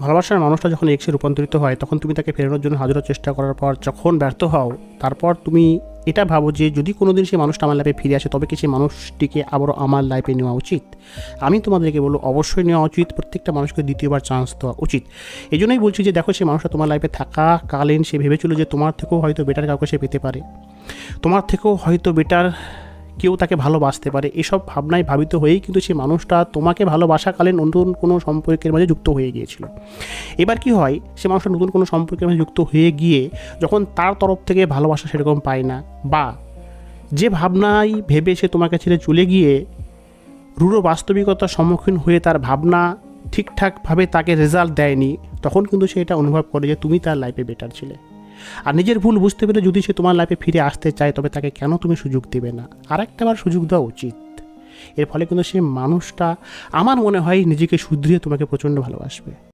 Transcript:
ভালোবাসার মানুষটা যখন এক্সে রূপান্তরিত হয়, তখন তুমি তাকে ফেরানোর জন্য হাজারো চেষ্টা করার পর যখন ব্যর্থ হও, তারপর তুমি এটা ভাবো যে যদি কোনো দিন সেই মানুষটা আমার লাইফে ফিরে আসে, তবে কি সেই মানুষটিকে আবারও আমার লাইফে নেওয়া উচিত? আমি তোমাদেরকে বলব, অবশ্যই নেওয়া উচিত। প্রত্যেকটা মানুষকে দ্বিতীয়বার চান্স দেওয়া উচিত। এই জন্যই বলছি যে, দেখো, সেই মানুষটা তোমার লাইফে থাকাকালীন সে ভেবেছিল যে তোমার থেকেও হয়তো বেটার কাউকে সে পেতে পারে। তোমার থেকেও হয়তো বেটার কেউ তাকে ভালোবাসতে পারে। এসব ভাবনায় ভাবিত হয়েই কিন্তু সেই মানুষটা তোমাকে ভালোবাসাকালীন নতুন কোনো সম্পর্কের মাঝে যুক্ত হয়ে গিয়েছিল। এবার কি হয়, সে মানুষটা নতুন কোনো সম্পর্কের মাঝে যুক্ত হয়ে গিয়ে যখন তার তরফ থেকে ভালোবাসা সেরকম পায় না বা যে ভাবনায় ভেবে সে তোমাকে ছেড়ে চলে গিয়ে রূঢ় বাস্তবিকতার সম্মুখীন হয়ে তার ভাবনা ঠিকঠাকভাবে তাকে রেজাল্ট দেয়নি, তখন কিন্তু সে এটা অনুভব করে যে তুমি তার লাইফে বেটার ছিলে। আর নিজের ভুল বুঝতে পেরে যদি সে তোমার লাইফে ফিরে আসতে চায়, তবে তাকে কেন তুমি সুযোগ দেবে না? আর একটাবার সুযোগ দেওয়া উচিত। এর ফলে কিন্তু সে মানুষটা আমার মনে হয় নিজেকে শুধরিয়ে তোমাকে প্রচণ্ড ভালোবাসবে।